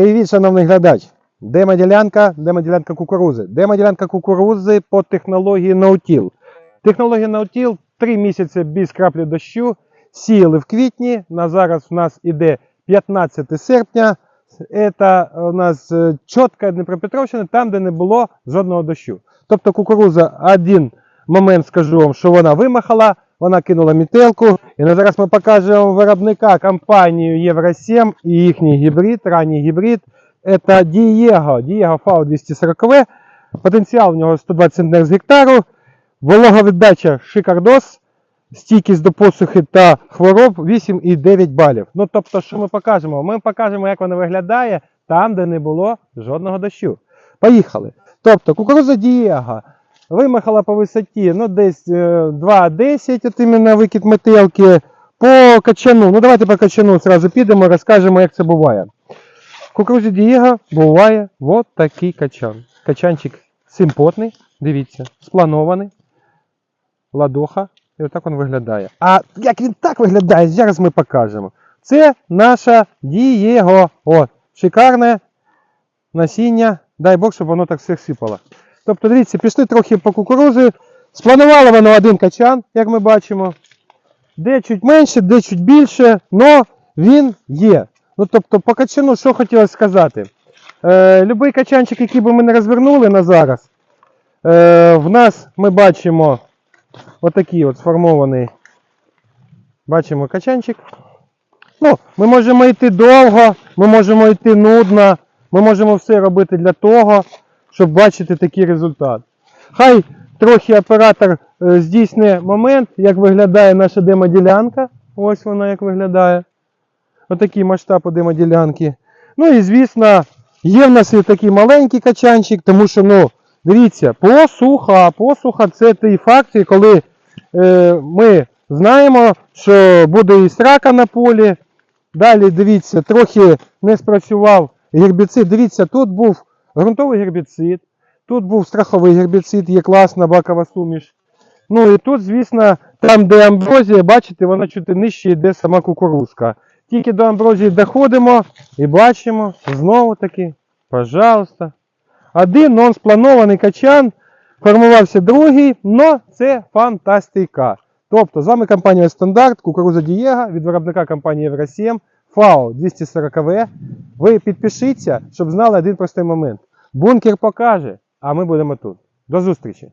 Привіт, шановний глядач. Демоділянка, демоділянка кукурузи. Демоділянка кукурузи по технології No-Till. Технологія No-Till 3 місяці без краплі дощу. Сіяли в квітні. На зараз у нас іде 15 серпня. Це у нас е, чітка Дніпропетровщина, там, де не було жодного дощу. Тобто кукуруза один момент скажу вам, що вона вимахала, вона кинула мітелку. І на зараз ми покажемо виробника компанію Євро 7 і їхній гібрид, ранній гібрид. Це Дієго, Дієго FAO 240 Потенціал у нього 120 центнер з гектару. Вологовіддача шикардос. Стійкість до посухи та хвороб 8,9 балів. Ну тобто, що ми покажемо? Ми покажемо, як вона виглядає там, де не було жодного дощу. Поїхали. Тобто, кукуруза Дієго вимахала по висоті ну, десь е, 2,10, от іменно викид метелки. По качану. Ну давайте по качану зразу підемо, розкажемо, як це буває. В кукурузі Дієго буває от такий качан. Качанчик симпотний, дивіться, спланований, ладоха. І отак він виглядає. А як він так виглядає, зараз ми покажемо. Це наша Дієго. О, шикарне насіння. Дай Бог, щоб воно так все сипало. Тобто, дивіться, пішли трохи по кукурузі. Спланувало воно один качан, як ми бачимо. Де чуть менше, де чуть більше, але він є. Ну, тобто, по качану, що хотілося сказати? Е, любий качанчик, який би ми не розвернули на зараз, е, в нас ми бачимо отакий от сформований. Бачимо качанчик. Ну, ми можемо йти довго, ми можемо йти нудно, ми можемо все робити для того, щоб бачити такий результат. Хай трохи оператор е, здійсне момент, як виглядає наша демоділянка. Ось вона як виглядає. Отакий масштаб у демоділянки. Ну і звісно, є в нас і такий маленький качанчик, тому що, ну, дивіться, посуха, посуха це той факт, коли е, ми знаємо, що буде і срака на полі. Далі дивіться, трохи не спрацював гербіцид. Дивіться, тут був ґрунтовий гербіцид, тут був страховий гербіцид, є класна бакова суміш. Ну і тут, звісно, там, де амброзія, бачите, вона чуть нижче йде сама кукурузка. Тільки до амброзії доходимо і бачимо знову таки, пожалуйста. Один нон-спланований качан, формувався другий, но це фантастика. Тобто, з вами компанія Стандарт, кукуруза Дієга від виробника компанії Євро 7, ФАО 240 в Ви підпишіться, щоб знали один простий момент. Бункер покаже, а ми будемо тут. До зустрічі!